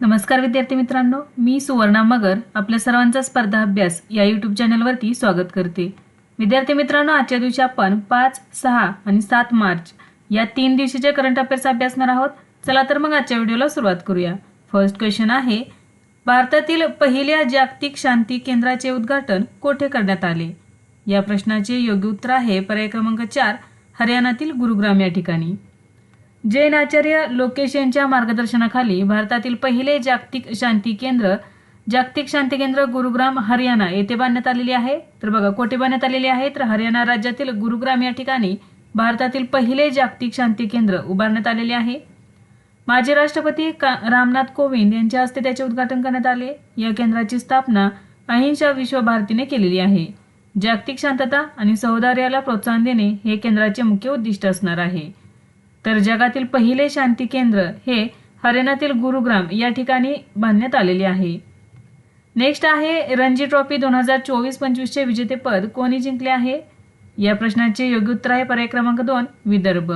नमस्कार विद्यार्थी मित्रांनो मी सुवर्णा मगर आपल्या सर्वांचा स्पर्धा अभ्यास या यूट्यूब चॅनलवरती स्वागत करते. विद्यार्थी मित्रांनो आजच्या दिवशी आपण पाच सहा आणि सात मार्च या तीन दिवशीचे करंट अफेअर्स अभ्यासणार आहोत. चला तर मग आजच्या व्हिडिओला सुरुवात करूया. फर्स्ट क्वेश्चन आहे भारतातील पहिल्या जागतिक शांती केंद्राचे उद्घाटन कोठे करण्यात आले? या प्रश्नाचे योग्य उत्तर आहे पर्याय क्रमांक चार हरियाणातील गुरुग्राम या ठिकाणी. जैन आचार्य लोकेश यांच्या मार्गदर्शनाखाली भारतातील पहिले जागतिक शांती केंद्र जागतिक शांती केंद्र गुरुग्राम हरियाणा येथे बांधण्यात आलेले आहे. तर बघा कोठे बांधण्यात आलेले आहे? तर हरियाणा राज्यातील गुरुग्राम या ठिकाणी भारतातील पहिले जागतिक शांती केंद्र उभारण्यात आलेले आहे. माजी राष्ट्रपती का रामनाथ कोविंद यांच्या हस्ते त्याचे उद्घाटन करण्यात आले. या केंद्राची स्थापना अहिंसा विश्व भारतीने केलेली आहे. जागतिक शांतता आणि सौदार्याला प्रोत्साहन देणे हे केंद्राचे मुख्य उद्दिष्ट असणार आहे. तर जगातील पहिले शांती केंद्र हे हरियाणातील गुरुग्राम या ठिकाणी बांधण्यात आलेले आहे. नेक्स्ट आहे रणजी ट्रॉफी दोन हजार चोवीस पंचवीसचे विजेतेपद कोणी जिंकले आहे? या प्रश्नाचे योग्य उत्तर आहे पर्याय क्रमांक दोन विदर्भ.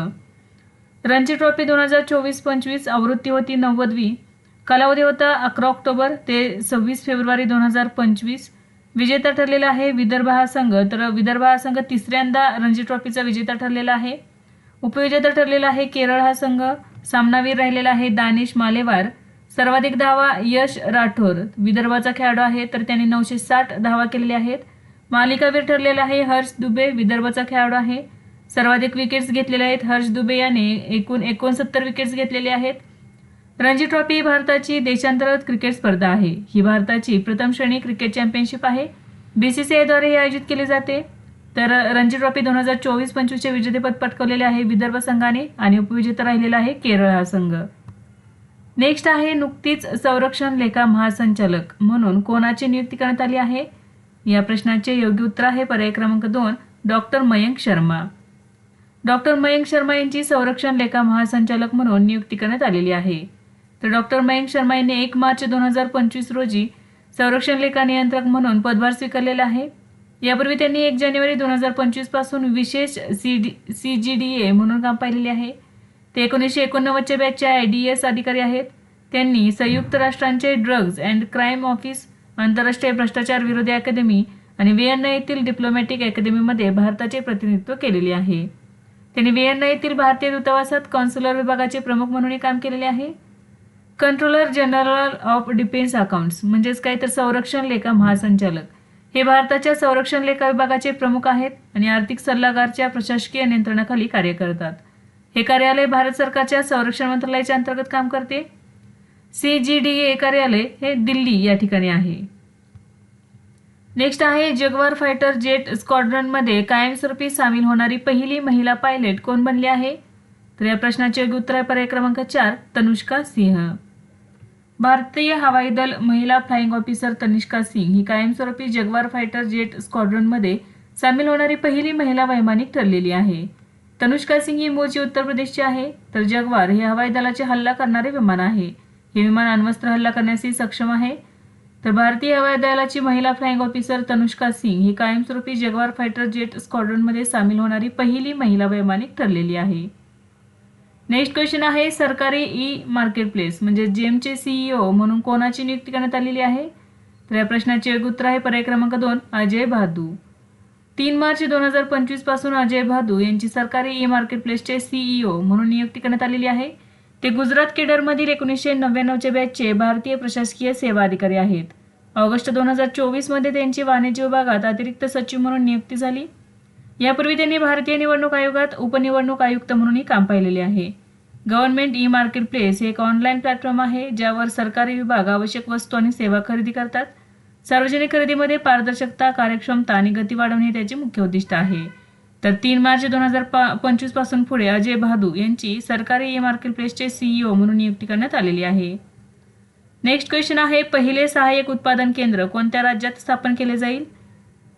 रणजी ट्रॉफी दोन हजार चोवीस पंचवीस आवृत्ती होती नव्वदवी. कालावधी होता अकरा ऑक्टोबर ते सव्वीस फेब्रुवारी दोन हजार पंचवीस. विजेता ठरलेला आहे विदर्भ हा संघ तर विदर्भ हा संघ तिसऱ्यांदा रणजी ट्रॉफीचा विजेता ठरलेला आहे. उपविजेता ठरलेला आहे केरळ हा संघ सामनावीर राहिलेला आहे दानिश मालेवार सर्वाधिक धावा यश राठोर. विदर्भाचा खेळाडू आहे तर त्याने नऊशे साठ धावा केलेल्या आहेत. मालिकावीर ठरलेला आहे हर्ष दुबे विदर्भाचा खेळाडू आहे. सर्वाधिक विकेट्स घेतलेले आहेत हर्ष दुबे याने एकूण एकोणसत्तर विकेट्स घेतलेले आहेत. रणजी ट्रॉफी ही भारताची देशांतर्गत क्रिकेट स्पर्धा आहे. ही भारताची प्रथम श्रेणी क्रिकेट चॅम्पियनशिप आहे. बीसीसीआयद्वारे ही आयोजित केली जाते. तर रणजी ट्रॉफी दोन हजार चोवीस पंचवीसचे विजेतेपद पटकवलेले आहे विदर्भ संघाने आणि उपविजेता राहिलेला आहे केरळ हा संघ. नेक्स्ट आहे नुकतीच संरक्षण लेखा महासंचालक. म्हणून कोणाची नियुक्ती करण्यात आली आहे? या प्रश्नाचे योग्य उत्तर आहे पर्याय क्रमांक दोन डॉक्टर मयंक शर्मा. डॉक्टर मयंक शर्मा यांची संरक्षण लेखा महासंचालक म्हणून नियुक्ती करण्यात आलेली आहे. तर डॉक्टर मयंक शर्मा यांनी एक मार्च दोन हजार पंचवीस रोजी संरक्षण लेखा नियंत्रक म्हणून पदभार स्वीकारलेला आहे. यापूर्वी त्यांनी एक जानेवारी दोन हजार पंचवीसपासून विशेष C D C G D A म्हणून काम पाहिलेले आहे. ते एकोणीसशे एकोणनव्वदच्या बॅचच्या आय डी एस अधिकारी आहेत. त्यांनी संयुक्त राष्ट्रांचे ड्रग्ज अँड क्राईम ऑफिस आंतरराष्ट्रीय भ्रष्टाचार विरोधी अकादमी आणि व्हिएन्ना येथील डिप्लोमॅटिक अकॅदमीमध्ये भारताचे प्रतिनिधित्व केलेले आहे. त्यांनी व्हिएन्ना येथील भारतीय दूतावासात कॉन्सुलर विभागाचे प्रमुख म्हणूनही काम केलेले आहे. Controller general of defence accounts म्हणजेच काय तर संरक्षण लेखा महासंचालक. हे भारताच्या संरक्षण लेखा विभागाचे प्रमुख आहेत आणि आर्थिक सल्लागारच्या प्रशासकीय नियंत्रणाखाली कार्य करतात. हे कार्यालय भारत सरकारच्या संरक्षण मंत्रालयाच्या अंतर्गत काम करते. सी जी डी ए कार्यालय हे दिल्ली या ठिकाणी आहे. नेक्स्ट आहे जगवार फायटर जेट स्क्वॉड्रनमध्ये कायमस्वरूपी सामील होणारी पहिली महिला पायलट कोण बनली आहे? तर या प्रश्नाचे उत्तर आहे पर्याय क्रमांक चार तनुष्का सिंह. भारतीय हवाई दल महिला फ्लाइंग ऑफिसर तनिष्का सिंग ही कायमस्वरूपी जगवार फायटर जेट स्क्वॉड्रनमध्ये सामील होणारी पहिली महिला वैमानिक ठरलेली आहे. तनुष्का सिंग ही मूळची उत्तर प्रदेशची आहे तर जगवार हे हवाई दलाचे हल्ला करणारे विमान आहे. हे विमान अण्वस्त्र हल्ला करण्यासही सक्षम आहे. तर भारतीय हवाई दलाची महिला फ्लाइंग ऑफिसर तनुष्का सिंग ही कायमस्वरूपी जगवार फायटर जेट स्क्वॉड्रनमध्ये सामील होणारी पहिली महिला वैमानिक ठरलेली आहे. नेक्स्ट क्वेश्चन आहे सरकारी ई मार्केट प्लेस म्हणजे जेमचे सीईओ म्हणून कोणाची नियुक्ती करण्यात आलेली आहे? तर या प्रश्नाचे योग्य उत्तर आहे पर्याय क्रमांक दोन अजय भादू तीन मार्च दोन हजार पंचवीसपासून अजय भादू यांची सरकारी ई मार्केट प्लेसचे सीईओ म्हणून नियुक्ती करण्यात आलेली आहे. ते गुजरात केडरमधील एकोणीसशे नव्याण्णवच्या बॅचचे भारतीय प्रशासकीय सेवा अधिकारी आहेत. ऑगस्ट दोन हजार चोवीसमध्ये त्यांची वाणिज्य विभागात अतिरिक्त सचिव म्हणून नियुक्ती झाली. यापूर्वी त्यांनी भारतीय निवडणूक आयोगात उपनिवडणूक आयुक्त म्हणूनही काम पाहिलेले आहे. गव्हर्नमेंट ई मार्केट प्लेस हे एक ऑनलाईन प्लॅटफॉर्म आहे ज्यावर सरकारी विभाग आवश्यक वस्तू आणि सेवा खरेदी करतात. सार्वजनिक खरेदीमध्ये पारदर्शकता कार्यक्षमता आणि गती वाढवणे हे त्याचे मुख्य उद्दिष्ट आहे. तर तीन मार्च दोन हजार पंचवीसपासून पुढे अजय बहादूर यांची सरकारी ई मार्केट प्लेसचे सीईओ म्हणून नियुक्ती करण्यात आलेली आहे. नेक्स्ट क्वेश्चन आहे पहिले सहाय्यक उत्पादन केंद्र कोणत्या राज्यात स्थापन केले जाईल?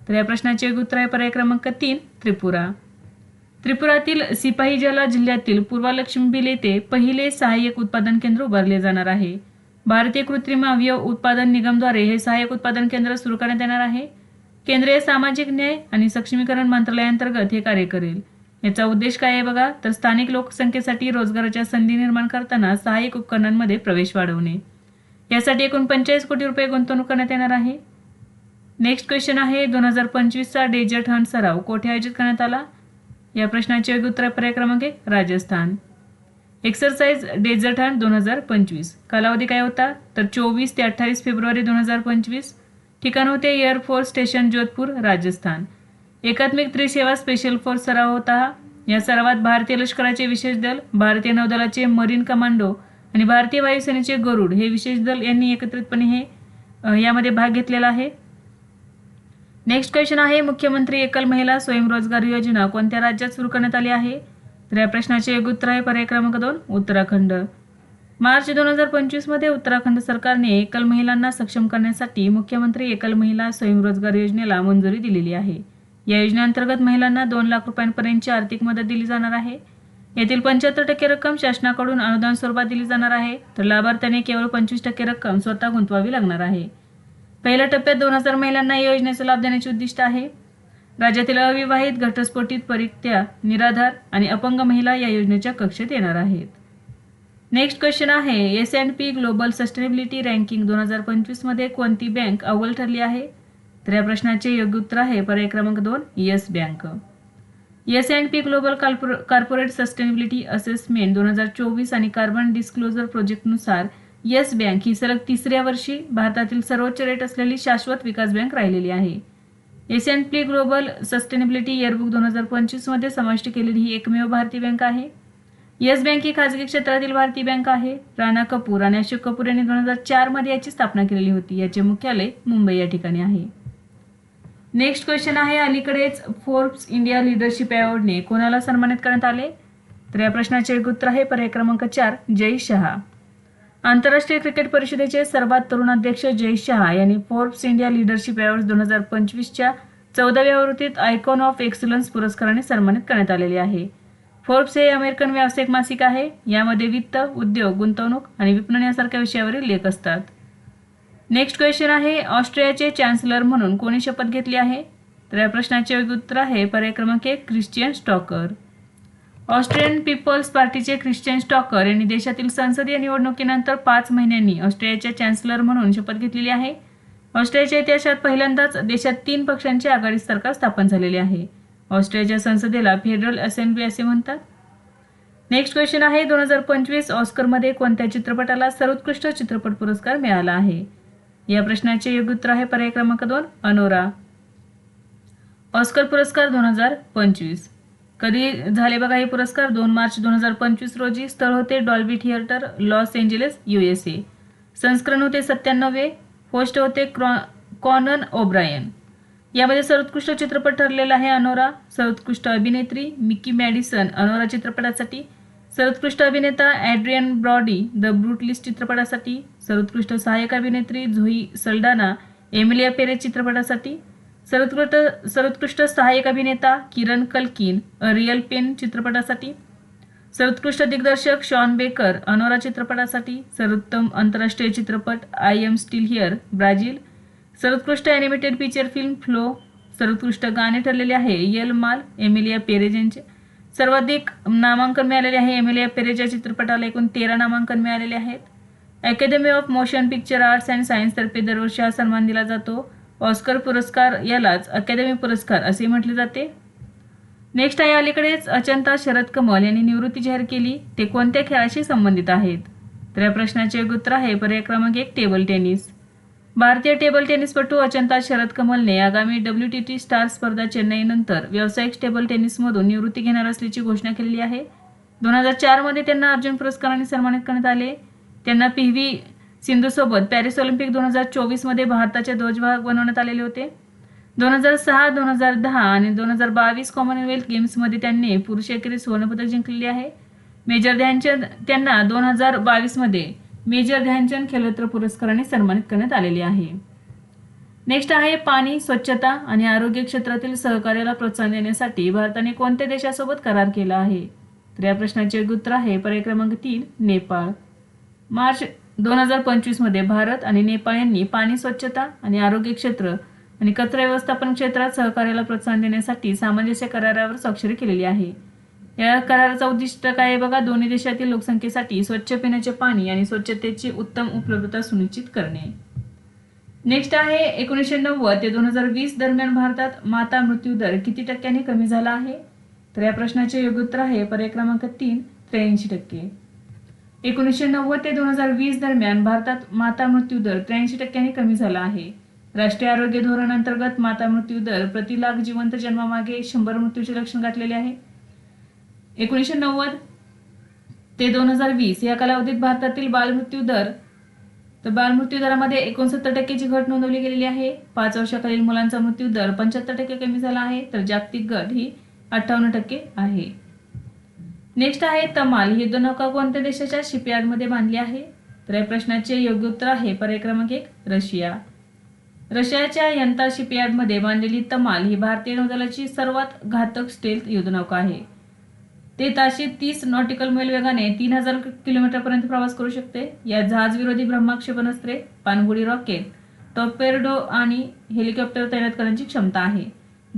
तर या प्रश्नाचे उत्तर आहे पर्याय क्रमांक तीन त्रिपुरा. त्रिपुरातील सिपाहीजाला जिल्ह्यातील पूर्वालक्ष्मीबिल येथे पहिले सहाय्यक उत्पादन केंद्र उभारले जाणार आहे. भारतीय कृत्रिम अवयव उत्पादन निगमद्वारे हे सहाय्यक उत्पादन केंद्र सुरू करण्यात येणार आहे. केंद्रीय सामाजिक न्याय आणि सक्षमीकरण मंत्रालयाअंतर्गत हे कार्य करेल. याचा उद्देश काय आहे बघा? तर स्थानिक लोकसंख्येसाठी रोजगाराच्या संधी निर्माण करताना सहाय्यक उपकरणांमध्ये प्रवेश वाढवणे. यासाठी एकूण पंचेचाळीस कोटी रुपये गुंतवणूक करण्यात येणार आहे. नेक्स्ट क्वेश्चन आहे दोन हजार पंचवीसचा डेजर्ट हंट सराव कोठे आयोजित करण्यात आला? या प्रश्नाचे योग्य उत्तर पर्याय क्रमांक एक राजस्थान. एक्सरसाइज डेझर्ट हंट दोन हजार पंचवीस. कालावधी काय होता? तर चोवीस ते अठ्ठावीस फेब्रुवारी दोन हजार पंचवीस. ठिकाण होते एअरफोर्स स्टेशन जोधपूर राजस्थान. एकात्मिक त्रिसेवा स्पेशल फोर्स सराव होता हा. या सरावात भारतीय लष्कराचे विशेष दल भारतीय नौदलाचे मरीन कमांडो आणि भारतीय वायुसेनेचे गरुड हे विशेष दल यांनी एकत्रितपणे हे यामध्ये भाग घेतलेला आहे. नेक्स्ट क्वेश्चन आहे मुख्यमंत्री एकल महिला स्वयंरोजगार योजना कोणत्या राज्यात सुरू करण्यात आली आहे? तर या प्रश्नाचे योग्य उत्तर आहे पर्याय क्रमांक दोन उत्तराखंड. मार्च दोन हजार पंचवीसमध्ये उत्तराखंड सरकारने एकल महिलांना सक्षम करण्यासाठी मुख्यमंत्री एकल महिला स्वयंरोजगार योजनेला मंजुरी दिलेली आहे. या योजनेअंतर्गत महिलांना दोन लाख रुपयांपर्यंतची आर्थिक मदत दिली जाणार आहे. यातील पंच्याहत्तर टक्के रक्कम शासनाकडून अनुदान स्वरूपात दिली जाणार आहे. तर लाभार्थ्याने केवळ पंचवीस टक्के रक्कम स्वतः गुंतवावी लागणार आहे. पहिल्या टप्प्यात दोन हजार महिलांना या योजनेचा लाभ देण्याचे उद्दिष्ट आहे. राज्यातील अविवाहित घटस्फोटित परित्या निराधार आणि अपंग महिला या योजनेच्या कक्षेत येणार आहेत. नेक्स्ट क्वेश्चन आहे S and P global sustainability ranking दोन हजार पंचवीसमध्ये कोणती बँक अव्वल ठरली आहे? तर या प्रश्नाचे योग्य उत्तर आहे पर्याय क्रमांक दोन yes bank S and P global corporate sustainability assessment दोन हजार चोवीस आणि कार्बन डिस्क्लोजर प्रोजेक्टनुसार येस बँक ही सलग तिसऱ्या वर्षी भारतातील सर्वोच्च रेट असलेली शाश्वत विकास बँक राहिलेली आहे. S and P global sustainability yearbook दोन हजार पंचवीसमध्ये समाविष्ट केलेली ही एकमेव भारतीय बँक आहे. येस बँक ही खाजगी क्षेत्रातील भारतीय बँक आहे. राणा कपूर आणि अशोक कपूर यांनी दोन हजार चारमध्ये याची स्थापना केलेली होती. याचे मुख्यालय मुंबई या ठिकाणी आहे. नेक्स्ट क्वेश्चन आहे अलीकडेच फोर्ब्स इंडिया लिडरशिप अवॉर्डने कोणाला सन्मानित करण्यात आले? तर या प्रश्नाचे एक उत्तर आहे. पर्याय क्रमांक चार जय शहा. आंतरराष्ट्रीय क्रिकेट परिषदेचे सर्वात तरुण अध्यक्ष जय शहा यांनी फोर्ब्स इंडिया लिडरशिप अवॉर्ड दोन हजार पंचवीसच्या चौदाव्या आवृत्तीत आयकॉन ऑफ एक्सलन्स पुरस्काराने सन्मानित करण्यात आलेले आहे. फोर्ब्स हे अमेरिकन व्यावसायिक मासिक आहे. यामध्ये वित्त उद्योग गुंतवणूक आणि विपणन यासारख्या विषयावरील लेख असतात. नेक्स्ट क्वेश्चन आहे ऑस्ट्रियाचे चान्सलर म्हणून कोणी शपथ घेतली आहे? तर या प्रश्नाचे योग्य उत्तर आहे पर्याय क्रमांक एक ख्रिश्चियन स्टॉकर ऑस्ट्रियन पीपल्स पार्टीचे ख्रिश्चन स्टॉकर यांनी देशातील संसदीय निवडणुकीनंतर पाच महिन्यांनी ऑस्ट्रियाच्या चॅन्सलर म्हणून शपथ घेतलेली आहे. ऑस्ट्रियाच्या इतिहासात पहिल्यांदाच देशात तीन पक्षांचे आघाडी सरकार स्थापन झालेले आहे. ऑस्ट्रियाच्या संसदेला फेडरल असेंब्ली असे म्हणतात. नेक्स्ट क्वेश्चन आहे दोन हजार पंचवीस ऑस्करमध्ये कोणत्या चित्रपटाला सर्वोत्कृष्ट चित्रपट पुरस्कार मिळाला आहे? या प्रश्नाचे योग्य उत्तर आहे पर्याय क्रमांक दोन अनोरा. ऑस्कर पुरस्कार दोन हजार पंचवीस. कधी झाले बघा हे पुरस्कार? दोन मार्च दोन हजार पंचवीस रोजी स्थळ होते Dolby theatre Los Angeles U S A. संस्करण होते सत्त्याण्णवे होस्ट होते क्रॉ कॉनन ओब्रायन. यामध्ये सर्वोत्कृष्ट चित्रपट ठरलेला आहे अनोरा सर्वोत्कृष्ट अभिनेत्री मिकी मॅडिसन. अनोरा चित्रपटासाठी सर्वोत्कृष्ट अभिनेता ॲड्रियन ब्रॉडी द ब्रुटलिस्ट चित्रपटासाठी सर्वोत्कृष्ट सहाय्यक अभिनेत्री झोई सल्डाना एमिलिया पेरे चित्रपटासाठी सर्वोत्कृष्ट सर्वोत्कृष्ट सहाय्यक अभिनेता Kieran Culkin a real pain चित्रपटासाठी. सर्वोत्कृष्ट दिग्दर्शक शॉन बेकर अनोरा चित्रपटासाठी. सर्वोत्तम आंतरराष्ट्रीय चित्रपट I am still here Brazil. सर्वोत्कृष्ट ॲनिमेटेड फीचर फिल्म फ्लो सर्वोत्कृष्ट गाणे ठरलेले आहे यल माल एमिलिया पेरेज यांचे सर्वाधिक नामांकन मिळालेले आहे एमिलिया पेरेज या चित्रपटाला एकूण तेरा नामांकन मिळालेले आहेत. Academy of motion picture arts and सायन्सतर्फे दरवर्षी हा सन्मान दिला जातो. ऑस्कर पुरस्कार यालाच अकादमी पुरस्कार असे म्हटले जाते. नेक्स्ट आहे अलीकडेच अचंता शरद कमल यांनी निवृत्ती जाहीर केली. ते कोणत्या खेळाशी संबंधित आहेत? तर या प्रश्नाचे उत्तर आहे. पर्याय क्रमांक एक टेबल टेनिस. भारतीय टेबल टेनिसपटू अचंता शरद कमलने आगामी डब्ल्यू टी टी स्टार स्पर्धा चेन्नईनंतर व्यावसायिक टेबल टेनिसमधून निवृत्ती घेणार असल्याची घोषणा केलेली आहे. दोन हजार चारमध्ये त्यांना अर्जुन पुरस्काराने सन्मानित करण्यात आले. त्यांना पी व्ही सिंधूसोबत पॅरिस ऑलिम्पिक दोन हजार चोवीसमध्ये भारताचे ध्वजवाहक बनवण्यात आलेले होते. दोन हजार सहा दोन हजार दहा आणि दोन हजार बावीस कॉमनवेल्थ गेम्समध्ये त्यांनी पुरुष एकेरी सुवर्णपदक जिंकलेले आहे. मेजर ध्यानचंद त्यांना दोन हजार बावीसमध्ये मेजर ध्यानचंद खेलरत्न पुरस्काराने सन्मानित करण्यात आलेले आहे. नेक्स्ट आहे पाणी स्वच्छता आणि आरोग्य क्षेत्रातील सहकार्याला प्रोत्साहन देण्यासाठी भारताने कोणत्या देशासोबत करार केला आहे? तर या प्रश्नाचे उत्तर आहे पर्याय क्रमांक तीन नेपाळ. मार्च दोन हजार पंचवीसमध्ये भारत आणि नेपाळ यांनी पाणी स्वच्छता आणि आरोग्य क्षेत्र आणि कचरा व्यवस्थापन क्षेत्रात सहकार्याला प्रोत्साहन देण्यासाठी सामंजस्य करारावर स्वाक्षरी केलेली आहे. या कराराचा उद्दिष्ट काय आहे बघा? दोन्ही देशातील लोकसंख्येसाठी स्वच्छ पिण्याचे पाणी आणि स्वच्छतेची उत्तम उपलब्धता सुनिश्चित करणे. नेक्स्ट आहे एकोणीसशे नव्वद ते दोन हजार वीस दरम्यान भारतात माता मृत्यू दर किती टक्क्यांनी कमी झाला आहे? तर या प्रश्नाचे योग्य उत्तर आहे पर्याय क्रमांक तीन त्र्याऐंशी टक्के. एकोणीसशे नव्वद ते दोन हजार वीस दरम्यान भारतात माता मृत्यू दर त्र्याऐंशी टक्क्यांनी कमी झाला आहे. राष्ट्रीय आरोग्य धोरण अंतर्गत माता मृत्यू दर प्रति लाख जिवंत जन्मामागे शंभर मृत्यूचे लक्षण गाठलेले आहे. एकोणीसशे नव्वद ते दोन हजार वीस या कालावधीत भारतातील बालमृत्यू दर तर बालमृत्यू दरामध्ये एकोणसत्तर टक्क्याची घट नोंदवली गेलेली आहे. पाच वर्षाखालील मुलांचा मृत्यू दर पंच्याहत्तर टक्के कमी झाला आहे तर जागतिक घट ही अठ्ठावन्न टक्के आहे. नेक्स्ट आहे तमाल. ही युद्धनौका कोणत्या देशाच्या शिपयार्डमध्ये बांधली आहे? तर या प्रश्नाचे योग्य उत्तर आहे पर्याय क्रमांक एक रशिया. रशियाच्या यंता शिपयार्डमध्ये बांधलेली तमाल ही भारतीय नौदलाची सर्वात घातक स्टेल्थ युद्धनौका आहे. ते ताशे तीस नॉटिकल मैल वेगाने तीन हजार किलोमीटरपर्यंत प्रवास करू शकते. या जहाजविरोधी ब्रह्माक्षेपणास्त्रे पाणबुडी रॉकेट टॉपेरडो आणि हेलिकॉप्टर तैनात करण्याची क्षमता आहे.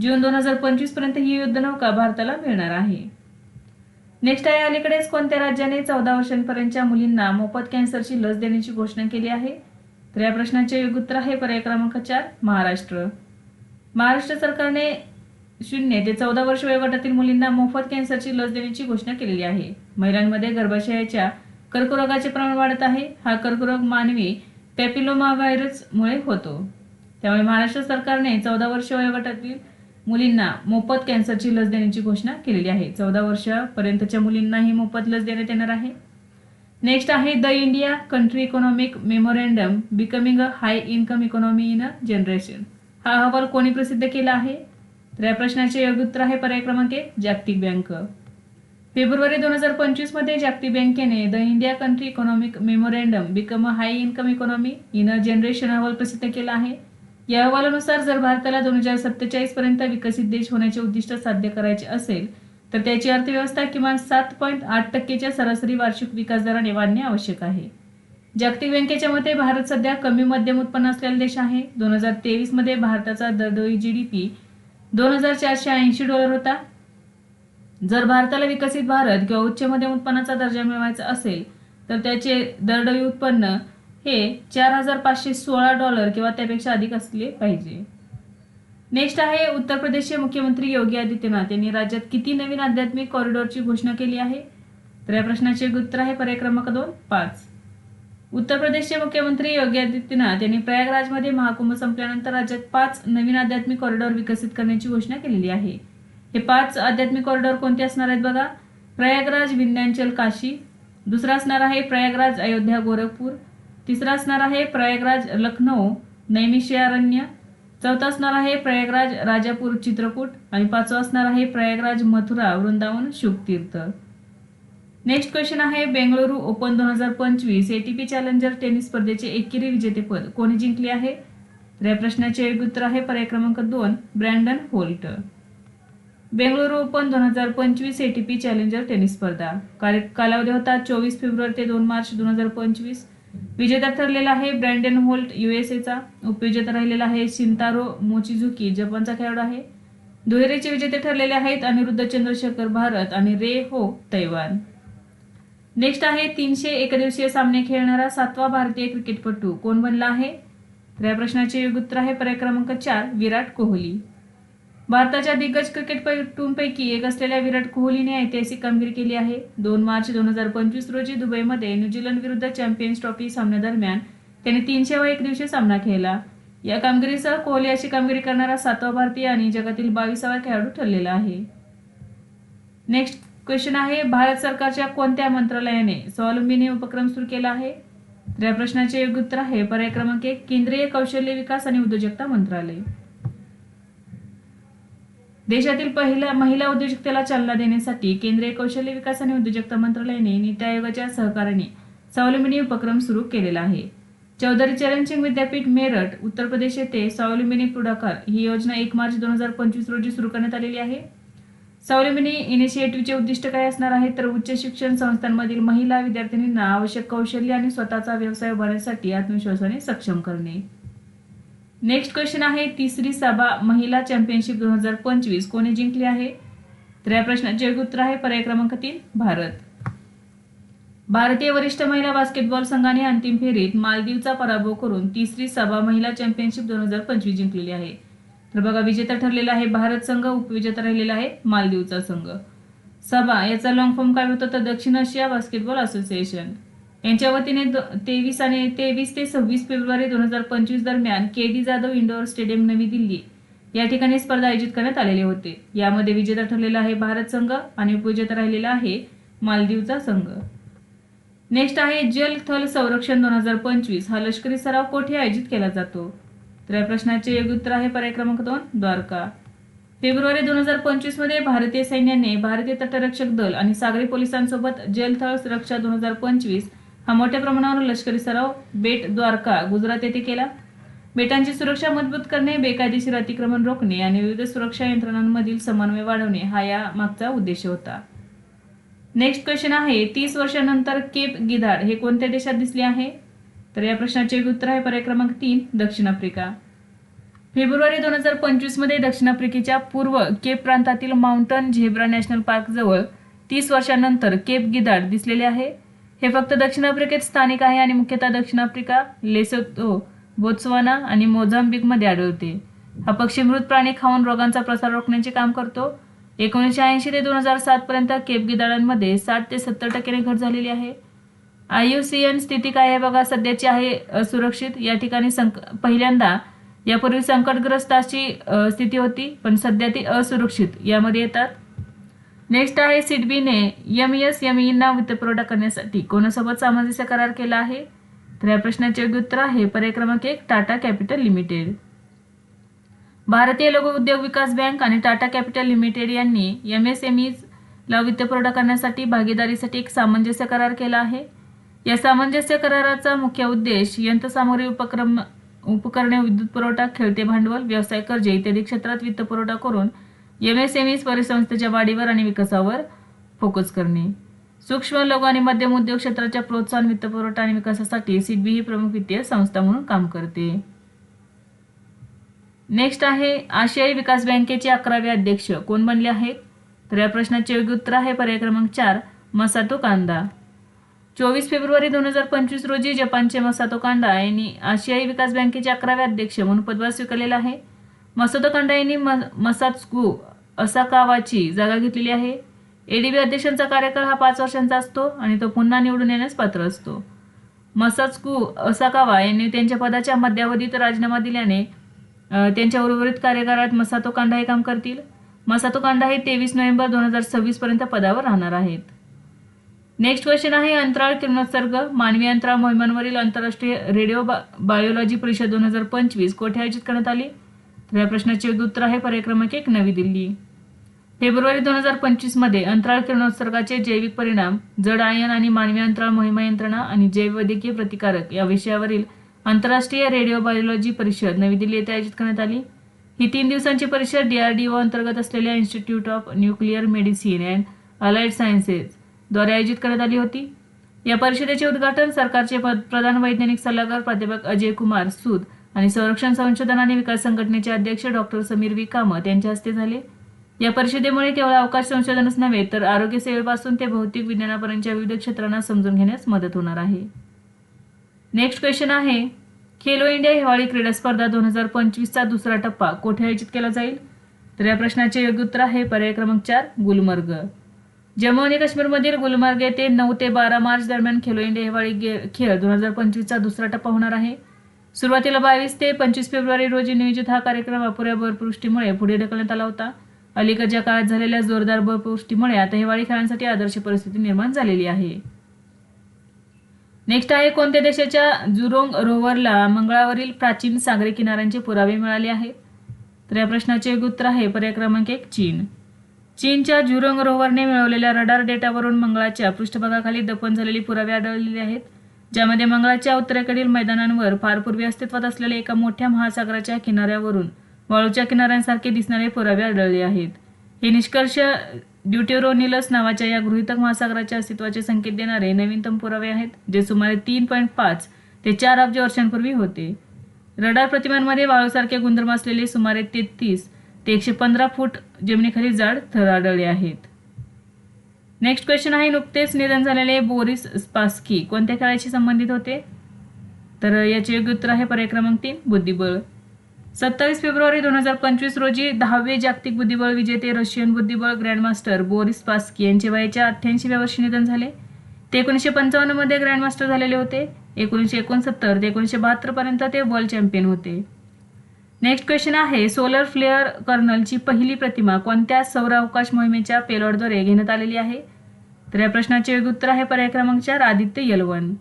जून दोन हजार पंचवीसपर्यंत ही युद्धनौका भारताला मिळणार आहे. नेक्स्ट आहे अलीकडेच कोणत्या राज्याने चौदा वर्षांपर्यंतच्या मुलींना मोफत कॅन्सरची लस देण्याची घोषणा केली आहे? तर या प्रश्नाचे योग्य उत्तर आहे पर्याय क्रमांक चार महाराष्ट्र. महाराष्ट्र सरकारने शून्य ते चौदा वर्ष वयोगटातील मुलींना मोफत कॅन्सरची लस देण्याची घोषणा केलेली आहे. महिलांमध्ये गर्भाशयाच्या कर्करोगाचे प्रमाण वाढत आहे. हा कर्करोग मानवी पॅपिलोमा व्हायरसमुळे होतो. त्यामुळे महाराष्ट्र सरकारने चौदा वर्ष वयोगटातील मुलींना मोफत कॅन्सरची लस देण्याची घोषणा केलेली आहे. चौदा वर्षापर्यंतच्या मुलींनाही मोफत लस देण्यात येणार आहे. नेक्स्ट आहे the India country economic memorandum becoming a high income economy in a generation. हा अहवाल कोणी प्रसिद्ध केला आहे? तर या प्रश्नाचे योग्य उत्तर आहे पर्याय क्रमांक एक जागतिक बँक. फेब्रुवारी दोन हजार पंचवीसमध्ये जागतिक बँकेने the India country economic memorandum become a high income economy in a generation अहवाल प्रसिद्ध केला आहे. या अहवालानुसार जर भारताला दोन हजार सत्तेचाळीस पर्यंत विकसित देश होण्याचे उद्दिष्ट साध्य करायचे असेल तर त्याची अर्थव्यवस्था किमान सात पॉईंट आठ टक्केच्या सरासरी वार्षिक विकास दराने वाढणे आवश्यक आहे. जागतिक बँकेच्या मते भारत सध्या कमी मध्यम उत्पन्न असलेला देश आहे. दोन हजार तेवीसमध्ये भारताचा दरडोई पी दोन हजार चारशे ऐंशी डॉलर होता. जर भारताला विकसित भारत किंवा उच्च मध्यम उत्पन्नाचा दर्जा मिळवायचा असेल तर त्याचे दरडोई उत्पन्न हे चार हजार पाचशे सोळा डॉलर किंवा त्यापेक्षा अधिक असले पाहिजे. नेक्स्ट आहे उत्तर प्रदेशचे मुख्यमंत्री योगी आदित्यनाथ यांनी राज्यात किती नवीन आध्यात्मिक कॉरिडॉरची घोषणा केली आहे? तर या प्रश्नाचे उत्तर आहे पर्याय क्रमांक दोन पाच. उत्तर प्रदेशचे मुख्यमंत्री योगी आदित्यनाथ यांनी प्रयागराजमध्ये महाकुंभ संपल्यानंतर राज्यात पाच नवीन आध्यात्मिक कॉरिडॉर विकसित करण्याची घोषणा केलेली आहे. हे पाच आध्यात्मिक कॉरिडॉर कोणते असणार आहेत बघा? प्रयागराज विंध्यांचल काशी. दुसरा असणार आहे प्रयागराज अयोध्या गोरखपूर. तिसरा असणार आहे प्रयागराज लखनौ नैमिषयारण्य चौथा असणार आहे प्रयागराज राजापूर चित्रकूट. आणि पाचवा असणार आहे प्रयागराज मथुरा वृंदावन शुभतीर्थ. नेक्स्ट क्वेश्चन आहे बेंगळुरू ओपन दोन हजार पंचवीस एटीपी चॅलेंजर टेनिस स्पर्धेचे एकेरी विजेतेपद कोणी जिंकले आहे? तर या प्रश्नाचे योग्य उत्तर आहे पर्याय क्रमांक दोन ब्रँडन होल्ट. बेंगळुरू ओपन दोन हजार पंचवीस एटीपी चॅलेंजर टेनिस स्पर्धा. कार्य कालावधी होता चोवीस फेब्रुवारी ते दोन मार्च दोन हजार पंचवीस. विजेता ठरलेला आहे ब्रँडन होल्ट युएसएचा उपविजेता राहिलेला आहे शिंतारो मोचिझुकी जपानचा खेळाडू आहे. दुहेरीचे विजेते ठरलेले आहेत अनिरुद्ध चंद्रशेखर भारत आणि रे हो तैवान. नेक्स्ट आहे तीनशे एकदिवसीय सामने खेळणारा सातवा भारतीय क्रिकेटपटू. कोण बनला आहे? तर या प्रश्नाचे योग्य उत्तर आहे पर्याय क्रमांक चार विराट कोहली. भारताच्या दिग्गज क्रिकेटपटूंपैकी एक असलेल्या विराट कोहलीने ऐतिहासिक कामगिरी केली आहे. दोन मार्च दोन हजार पंचवीस रोजी दुबईमध्ये न्यूझीलंड विरुद्ध चॅम्पियन्स ट्रॉफी सामन्यादरम्यान त्याने तीनशे व एक दिवशी सामना खेळला. या कामगिरीसह कोहली अशी कामगिरी करणारा सातवा भारतीय आणि जगातील बावीसावा खेळाडू ठरलेला आहे. नेक्स्ट क्वेश्चन आहे भारत सरकारच्या कोणत्या मंत्रालयाने स्वावलंबीने उपक्रम सुरू केला आहे? तर या प्रश्नाचे योग्य उत्तर आहे. पर्याय क्रमांक एक केंद्रीय कौशल्य विकास आणि उद्योजकता मंत्रालय. देशातील पहिल्या महिला उद्योजकतेला चालना देण्यासाठी केंद्रीय कौशल्य विकास आणि उद्योजकता मंत्रालयाने नीती आयोगाच्या सहकार्याने स्वावलंबनी उपक्रम सुरू केलेला आहे. चौधरी चरण सिंग विद्यापीठ मेरठ उत्तर प्रदेश येथे स्वावलंबिनी पुढाकार ही योजना एक मार्च दोन हजार पंचवीस रोजी सुरू करण्यात आलेली आहे. स्वावलंबिनी इनिशिएटिव्हचे उद्दिष्ट काय असणार आहे तर उच्च शिक्षण संस्थांमधील महिला विद्यार्थिनींना आवश्यक कौशल्य आणि स्वतःचा व्यवसाय उभारण्यासाठी आत्मविश्वासाने सक्षम करणे. नेक्स्ट क्वेश्चन आहे तिसरी सभा महिला चॅम्पियनशिप दोन हजार पंचवीस कोणी जिंकली आहे? तर या प्रश्नाचे उत्तर आहे पर्याय क्रमांक तीन भारत. भारतीय वरिष्ठ महिला बास्केटबॉल संघाने अंतिम फेरीत मालदीवचा पराभव करून तिसरी सभा महिला चॅम्पियनशिप दोन हजार पंचवीस जिंकलेली आहे. तर बघा विजेता ठरलेला आहे भारत संघ उपविजेता राहिलेला आहे मालदीवचा संघ. सभा याचा लॉंग फॉर्म काय होतं? तर दक्षिण आशिया बास्केटबॉल असोसिएशन यांच्या वतीने तेवीस आणि तेवीस ते सव्वीस फेब्रुवारी दोन हजार पंचवीस दरम्यान K D Jadhav indoor stadium नवी दिल्ली या ठिकाणी स्पर्धा आयोजित करण्यात आलेले होते. यामध्ये विजेता ठरलेला आहे भारत संघ आणि उपविजेता राहिलेला आहे मालदीवचा संघ. नेक्स्ट आहे जल थल संरक्षण दोन हजार पंचवीस. हा लष्करी सराव कोठे आयोजित केला जातो? तर या प्रश्नाचे योग्य उत्तर आहे पर्याय क्रमांक दोन द्वारका. फेब्रुवारी दोन हजार पंचवीसमध्ये भारतीय सैन्याने भारतीय तटरक्षक दल आणि सागरी पोलिसांसोबत जलथळ सुरक्षा दोन हजार पंचवीस हा मोठ्या प्रमाणावर लष्करी सराव बेट द्वारका गुजरात येथे केला. बेटांची सुरक्षा मजबूत करणे बेकायदेशीर अतिक्रमण रोखणे आणि विविध सुरक्षा यंत्रणांमधील समन्वय वाढवणे हा या मागचा उद्देश होता. नेक्स्ट क्वेश्चन आहे तीस वर्षानंतर केप गिधाड हे कोणत्या देशात दिसले आहे? तर या प्रश्नाचे उत्तर आहे पर्याय क्रमांक तीन दक्षिण आफ्रिका. फेब्रुवारी दोन हजार पंचवीसमध्ये दक्षिण आफ्रिकेच्या पूर्व केप प्रांतातील माउंटन झेब्रा नॅशनल पार्कजवळ तीस वर्षानंतर केप गिधाड दिसलेले आहे. हे फक्त दक्षिण आफ्रिकेत स्थानिक आहे आणि मुख्यतः दक्षिण आफ्रिका लेसोतो बोत्सवाना आणि मोझांबिकमध्ये आढळते. हा पक्षी मृत प्राणी खाऊन रोगांचा प्रसार रोखण्याचे काम करतो. एकोणीसशे ऐंशी ते दोन हजार सातपर्यंत केप गिधाडांमध्ये साठ ते सत्तर टक्क्याने घट झालेली आहे. आय यू सी एन स्थिती काय आहे बघा सध्याची आहे असुरक्षित या ठिकाणी संक पहिल्यांदा यापूर्वी संकटग्रस्ताची स्थिती होती पण सध्या ती असुरक्षित. यामध्ये येतात नेक्स्ट आहे सिडबीने एम एस एम ईना वित्तपुरवठा करण्यासाठी कोणासोबत सामंजस्य करार केला आहे? तर या प्रश्नाचे योग्य उत्तर आहे पर्याय क्रमांक एक टाटा कॅपिटल लिमिटेड. भारतीय लघु उद्योग विकास बँक आणि टाटा कॅपिटल लिमिटेड यांनी एम एस एम ला वित्तपुरवठा करण्यासाठी भागीदारीसाठी एक सामंजस्य करार केला आहे. या सामंजस्य कराराचा मुख्य उद्देश यंत्रसामग्री उपक्रम उपकरणे विद्युत पुरवठा खेळते भांडवल व्यवसाय कर्ज इत्यादी क्षेत्रात वित्तपुरवठा करून एम एस एम एमएसएमई परिसंस्थेच्या वाढीवर आणि विकासावर फोकस करणे. सूक्ष्म लघु आणि मध्यम उद्योग क्षेत्राच्या प्रोत्साहन वित्तपुरवठा आणि विकासासाठी सिडबी ही प्रमुख वित्तीय संस्था म्हणून काम करते. नेक्स्ट आहे आशियाई विकास बँकेचे अकरावे अध्यक्ष. कोण बनले आहेत? तर या प्रश्नाचे योग्य उत्तर आहे पर्याय क्रमांक चार मसातो कांदा. चोवीस फेब्रुवारी दोन हजार पंचवीस रोजी जपानचे मसातो कांदा यांनी आशियाई विकास बँकेचे अकरावे अध्यक्ष म्हणून पदभार स्वीकारलेला आहे. मसातो यांनी म मसात्सुकू असाकावाची जागा घेतलेली आहे. एडीबी अध्यक्षांचा कार्यकाळ हा पाच वर्षांचा असतो आणि तो पुन्हा निवडून येण्यास पात्र असतो. मसात्सुकू असाकावा यांनी त्यांच्या पदाच्या मध्यावधीत राजीनामा दिल्याने त्यांच्या उर्वरित कार्यकाळात मसातो कांडा हे काम करतील. मसातो कांडा हे तेवीस नोव्हेंबर दोन हजार सव्वीस पर्यंत पदावर राहणार आहेत. नेक्स्ट क्वेश्चन आहे अंतराळ किरणोत्सर्ग मानवी अंतराळ मोहिमांवरील आंतरराष्ट्रीय रेडिओ बा बायोलॉजी परिषद दोन हजार पंचवीस कोठे आयोजित करण्यात आली? तर या प्रश्नाचे उत्तर आहे पर्याय क्रमांक एक नवी दिल्ली. फेब्रुवारी दोन हजार पंचवीसमध्ये अंतराळ किरणोत्सर्गाचे जैविक परिणाम जड आयन आणि मानवी अंतराळ मोहिमा यंत्रणा आणि जैववैद्यकीय प्रतिकारक या विषयावरील आंतरराष्ट्रीय रेडिओ बायोलॉजी परिषद नवी दिल्ली येथे आयोजित करण्यात आली. ही तीन दिवसांची परिषद डीआरडीओ अंतर्गत असलेल्या institute of nuclear medicine and allied sciences द्वारे आयोजित करण्यात आली होती. या परिषदेचे उद्घाटन सरकारचे प्रधान वैज्ञानिक सल्लागार प्राध्यापक अजय कुमार सूद आणि संरक्षण संशोधन आणि विकास संघटनेचे अध्यक्ष डॉक्टर समीर विकामत यांच्या हस्ते झाले. या परिषदेमुळे केवळ अवकाश संशोधनच नव्हे तर आरोग्य सेवेपासून ते भौतिक विज्ञानापर्यंतच्या विविध क्षेत्रांना समजून घेण्यास मदत होणार आहे. नेक्स्ट क्वेश्चन आहे खेलो इंडिया हिवाळी क्रीडा स्पर्धा दोन हजार पंचवीसचा दुसरा टप्पा कोठे आयोजित केला जाईल? तर या प्रश्नाचे योग्य उत्तर आहे पर्याय क्रमांक चार गुलमर्ग. जम्मू आणि काश्मीरमधील गुलमर्ग येथे नऊ ते बारा मार्च दरम्यान खेलो इंडिया हिवाळी खेळ दोन हजार पंचवीसचा दुसरा टप्पा होणार आहे. सुरुवातीला बावीस ते पंचवीस फेब्रुवारी रोजी नियोजित हा कार्यक्रम अपुऱ्या बर्फवृष्टीमुळे पुढे ढकलण्यात आला होता. अलीकडच्या काळात झालेल्या जोरदार बर्फवृष्टीमुळे आता हिवाळी खेळांसाठी आदर्श परिस्थिती निर्माण झालेली आहे. नेक्स्ट आहे कोणत्या देशाच्या जुरोंग रोव्हरला मंगळावरील प्राचीन सागरी किनाऱ्यांचे पुरावे मिळाले आहेत? तर या प्रश्नाचे उत्तर आहे पर्याय क्रमांक एक चीन. चीनच्या जुरोंग रोव्हरने मिळवलेल्या रडार डेटावरून मंगळाच्या पृष्ठभागाखाली दफन झालेली पुरावे आढळलेले आहेत. ज्यामध्ये मंगळाच्या उत्तरेकडील मैदानांवर फार पूर्वी अस्तित्वात असलेल्या एका मोठ्या महासागराच्या किनाऱ्यावरून वाळूच्या किनाऱ्यांसारखे दिसणारे पुरावे आढळले आहेत. हे निष्कर्ष ड्युटेरोनिलस नावाच्या या गृहीतक महासागराच्या अस्तित्वाचे संकेत देणारे नवीनतम पुरावे आहेत जे सुमारे तीन पॉईंट पाच ते चार अब्ज वर्षांपूर्वी होते. रडार प्रतिमांमध्ये वाळूसारखे गुणधर्म असलेले सुमारे तेहतीस ते एकशे पंधरा फूट जमिनीखाली जाड थर आढळले आहेत. नेक्स्ट क्वेश्चन आहे नुकतेच निधन झालेले बोरिस स्पास्की. कोणत्या खेळाशी संबंधित होते? तर याचे योग्य उत्तर आहे पर्याय क्रमांक तीन बुद्धिबळ. सत्तावीस फेब्रुवारी दोन हजार पंचवीस रोजी दहावे जागतिक बुद्धिबळ विजेते रशियन बुद्धिबळ ग्रँडमास्टर बोरिस पास्की यांचे वयाच्या अठ्ठ्याऐंशीव्या वर्षी निधन झाले. ते एकोणीसशे पंचावन्नमध्ये ग्रँडमास्टर झालेले होते. एकोणीसशे एकोणसत्तर ते एकोणीसशे बहात्तरपर्यंत ते वर्ल्ड चॅम्पियन होते. नेक्स्ट क्वेश्चन आहे सोलर फ्लेअर कर्नलची पहिली प्रतिमा कोणत्या सौर अवकाश मोहिमेच्या पेलॉडद्वारे घेण्यात आलेली आहे? तर या प्रश्नाचे योग्य उत्तर आहे पर्याय क्रमांक चार आदित्य यलवन.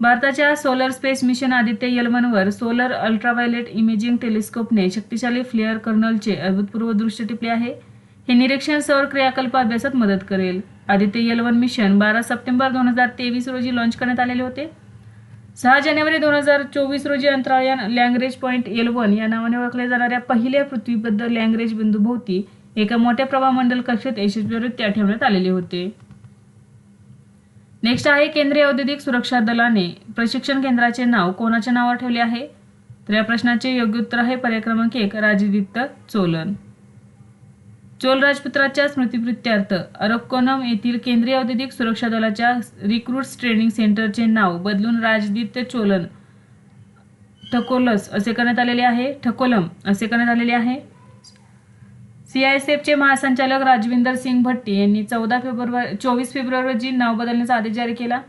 भारताच्या सोलर स्पेस मिशन आदित्य यलवनवर सोलर अल्ट्राव्हायलेट इमेजिंग टेलिस्कोपने शक्तिशाली फ्लेअर कर्नलचे अभूतपूर्व दृश्य टिपले आहे. हे निरीक्षण सौर क्रियाकल्प अभ्यासात मदत करेल. आदित्य यलवन मिशन बारा सप्टेंबर दोन हजार तेवीस रोजी लॉन्च करण्यात आलेले होते. सहा जानेवारी दोन हजार चोवीस रोजी अंतराळयान लँग्रेज पॉईंट एल वन या नावाने ओळखल्या जाणाऱ्या पहिल्या पृथ्वीबद्ध लँग्रेज बिंदूभोवती एका मोठ्या प्रभामंडल कक्षेत यशस्वीरित्या ठेवण्यात आलेले होते. नेक्स्ट आहे केंद्रीय औद्योगिक सुरक्षा दलाने प्रशिक्षण केंद्राचे नाव कोणाच्या नावावर ठेवले आहे? तर या प्रश्नाचे योग्य उत्तर आहे पर्याय क्रमांक एक राजदित्य चोलन. चोल राजपुत्राच्या स्मृतिप्रित्यर्थ अरक्कोनम येथील केंद्रीय औद्योगिक सुरक्षा दलाच्या रिक्रूट्स ट्रेनिंग सेंटरचे नाव बदलून राजदित्य चोलन ठकोलस असे करण्यात आलेले आहे. ठकोलम असे करण्यात आलेले आहे. सीआयएसएफचे महासंचालक राजविंदर सिंग भट्टी यांनी चौदा फेब्रुवारी चोवीस फेब्रुवारी रोजी नाव बदलण्याचा आदेश जारी केला.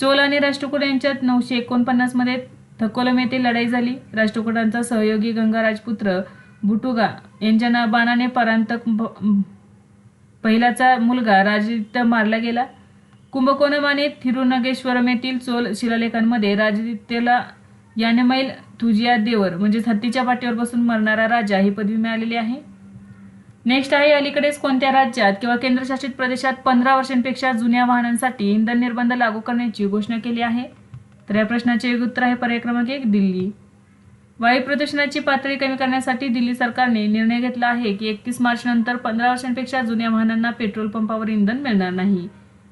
चोल आणि राष्ट्रकुट यांच्यात नऊशे एकोणपन्नासमध्ये थकोलम येथे लढाई झाली. राष्ट्रकुटांचा सहयोगी गंगा राजपुत्र बुटुगा यांच्या ना बाणाने परांतक पहिलाचा मुलगा राजदित्य मारला गेला. कुंभकोणमाने थिरुनगेश्वरम येथील चोल शिलालेखांमध्ये राजदित्यला यानेमैल तुजिया देवर म्हणजेच हत्तीच्या पाठीवर बसून मरणारा राजा ही पदवी मिळालेली आहे. नेक्स्ट आहे अलीकडेच कोणत्या राज्यात किंवा केंद्रशासित प्रदेशात पंधरा वर्षांपेक्षा जुन्या वाहनांसाठी इंधन निर्बंध लागू करण्याची घोषणा केली आहे? तर या प्रश्नाचे उत्तर आहे पर्याय क्रमांक एक दिल्ली. वायू प्रदूषणाची पातळी कमी करण्यासाठी दिल्ली सरकारने निर्णय घेतला आहे की एकतीस मार्च नंतर पंधरा वर्षांपेक्षा जुन्या वाहनांना पेट्रोल पंपावर इंधन मिळणार नाही.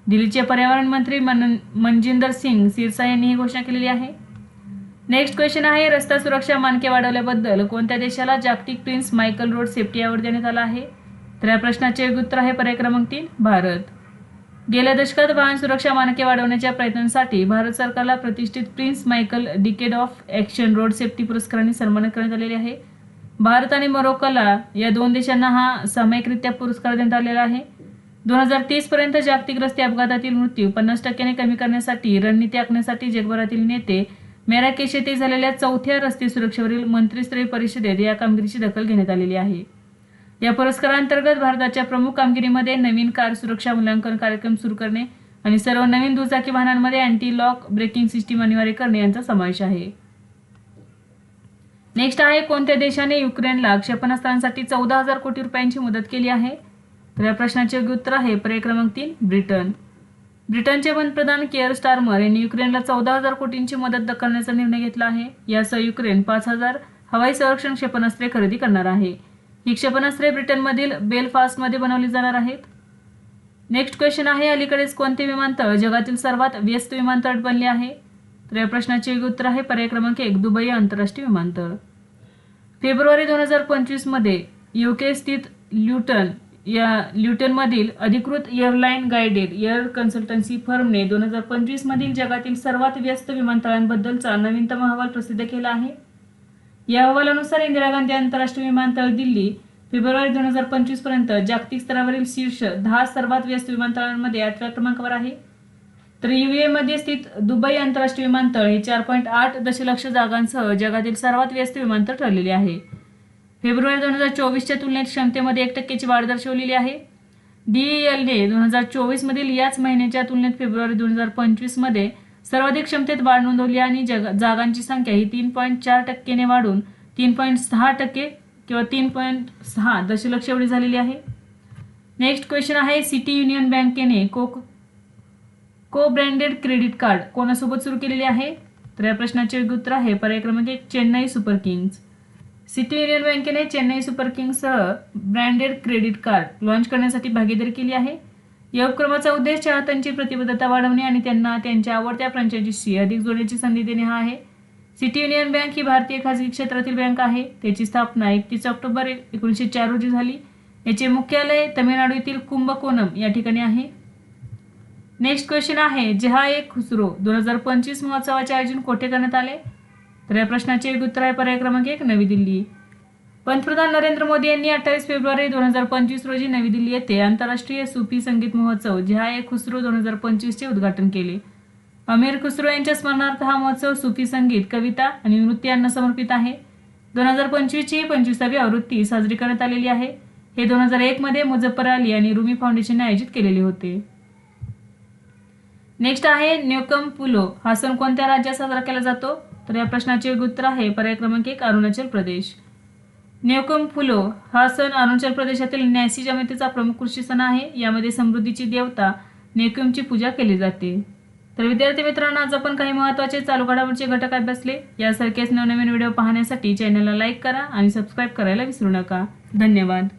दिल्लीचे पर्यावरण मंत्री मन मनजिंदर सिंग सिरसा यांनी ही घोषणा केलेली आहे. नेक्स्ट क्वेश्चन आहे रस्ता सुरक्षा मानके वाढवल्याबद्दल कोणत्या देशाला जागतिक prince Michael road safety award देण्यात आला आहे? तर या प्रश्नाचे उत्तर आहे पर्याय क्रमांक तीन भारत. गेल्या दशकात वाहन सुरक्षा मानके वाढवण्याच्या प्रयत्नांसाठी भारत सरकारला प्रतिष्ठित prince Michael decade of action road safety पुरस्कारांनी सन्मानित करण्यात आलेले आहे. भारत आणि मोरोक्कोला या दोन देशांना हा सामायिकरित्या पुरस्कार देण्यात आलेला आहे. दोन हजार तीस पर्यंत जागतिक रस्ते अपघातातील मृत्यू पन्नास टक्क्याने कमी करण्यासाठी रणनीती आखण्यासाठी जगभरातील नेते मेराकेश येथे झालेल्या चौथ्या रस्ते सुरक्षेवरील मंत्रिस्तरीय परिषदेत या कामगिरीची दखल घेण्यात आलेली आहे. या पुरस्कारांतर्गत भारताच्या प्रमुख कामगिरीमध्ये नवीन कार सुरक्षा मूल्यांकन कार्यक्रम सुरू करणे आणि सर्व नवीन दुचाकी वाहनांमध्ये अँटी लॉक ब्रेकिंग सिस्टीम अनिवार्य करणे यांचा समावेश आहे. नेक्स्ट आहे कोणत्या देशाने युक्रेनला क्षेपणास्त्रांसाठी चौदा हजार कोटी रुपयांची मदत केली आहे? तर या प्रश्नाचे योग्य उत्तर आहे पर्याय क्रमांक तीन ब्रिटन. ब्रिटनचे पंतप्रधान केअर स्टारमर यांनी युक्रेनला चौदा हजार कोटींची मदत करण्याचा निर्णय घेतला आहे. यासह युक्रेन पाच हजार हवाई संरक्षण क्षेपणास्त्रे खरेदी करणार आहे. ही क्षेपणास्त्रे ब्रिटनमधील बेलफास्टमध्ये बनवली जाणार आहेत. नेक्स्ट क्वेश्चन आहे अलीकडेच कोणते विमानतळ जगातील सर्वात व्यस्त विमानतळ बनले आहे? तर या प्रश्नाचे उत्तर आहे पर्याय क्रमांक एक दुबई आंतरराष्ट्रीय विमानतळ. फेब्रुवारी दोन हजार पंचवीसमध्ये युके स्थित ल्युटन या ल्युटनमधील अधिकृत एअरलाईन गायडेड एअर कन्सल्टन्सी फर्मने दोन हजार पंचवीसमधील जगातील सर्वात व्यस्त विमानतळांबद्दलचा नवीनतम अहवाल प्रसिद्ध केला आहे. या अहवालानुसार इंदिरा गांधी आंतरराष्ट्रीय विमानतळ दिल्ली फेब्रुवारी दोन हजार पंचवीसपर्यंत जागतिक स्तरावरील शीर्ष दहा सर्वात व्यस्त विमानतळांमध्ये आठव्या क्रमांकावर आहे. तर युए मध्ये स्थित दुबई आंतरराष्ट्रीय विमानतळ हे चार पॉईंट आठ दशलक्ष जागांसह जगातील सर्वात व्यस्त विमानतळ ठरलेले आहे. फेब्रुवारी दोन हजार चोवीसच्या तुलनेत क्षमतेमध्ये एक टक्क्याची वाढ दर्शवलेली आहे. डीईएलने दोन हजार चोवीसमधील याच महिन्याच्या तुलनेत फेब्रुवारी दोन हजार पंचवीसमध्ये सर्वाधिक क्षमतेत वाढ नोंदवली आणि जग जागांची संख्या ही तीन पॉईंट चार टक्केने वाढून तीन पॉईंट सहा टक्के किंवा तीन पॉईंट सहा दशलक्ष एवढी झालेली आहे. नेक्स्ट क्वेश्चन आहे सिटी युनियन बँकेने को को ब्रँडेड क्रेडिट कार्ड कोणासोबत सुरू केलेले आहे? तर या प्रश्नाचे योग्य उत्तर आहे पर्याय क्रमांक एक Chennai super kings city union बँकेने चेन्नई सुपर किंग्ससह ब्रँडेड क्रेडिट कार्ड लॉन्च करण्यासाठी भागीदारी केली आहे. या उपक्रमाचा उद्देश चाहत्यांची प्रतिबद्धता वाढवणे आणि त्यांना त्यांच्या आवडत्या फ्रँचायझीशी अधिक जोडण्याची संधी देणे हा आहे. सिटी युनियन बँक ही भारतीय खाजगी क्षेत्रातील बँक आहे. त्याची स्थापना एकतीस ऑक्टोबर एकोणीसशे चार रोजी झाली. याचे मुख्यालय तमिळनाडू येथील कुंभकोणम या ठिकाणी आहे. नेक्स्ट क्वेश्चन आहे जहा एक खुसरो दोन हजार पंचवीस महोत्सवाचे आयोजन कोठे करण्यात आले? तर या प्रश्नाचे एक उत्तर आहे पर्याय क्रमांक एक नवी दिल्ली. पंतप्रधान नरेंद्र मोदी यांनी अठ्ठावीस फेब्रुवारी दोन हजार पंचवीस रोजी नवी दिल्ली येथे आंतरराष्ट्रीय सुफी संगीत महोत्सव जहा एक खुसरो दोन हजार पंचवीसचे उद्घाटन केले. अमीर खुसरो यांच्या स्मरणार्थ हा महोत्सव सुफी संगीत कविता आणि नृत्य यांना समर्पित आहे. दोन हजार पंचवीसची ही पंचवीसावी आवृत्ती साजरी करण्यात आलेली आहे. हे दोन हजार एकमध्ये मुझफ्फर अली आणि रुमी फाउंडेशनने आयोजित केलेले होते. नेक्स्ट आहे न्योकम पुलो. हा सण कोणत्या राज्यात साजरा केला जातो? तर या प्रश्नाचे उत्तर आहे पर्याय क्रमांक एक अरुणाचल प्रदेश. नेवकम फुलो हा सण अरुणाचल प्रदेशातील नॅसी जमातीचा प्रमुख कृषी सण आहे. यामध्ये समृद्धीची देवता नेकुमची पूजा केली जाते. तर विद्यार्थी मित्रांनो आज आपण काही महत्त्वाचे चालू घडामोडीचे घटक अभ्यासले. यासारखेच नवनवीन व्हिडिओ पाहण्यासाठी चॅनलला लाईक करा आणि सबस्क्राईब करायला विसरू नका. धन्यवाद.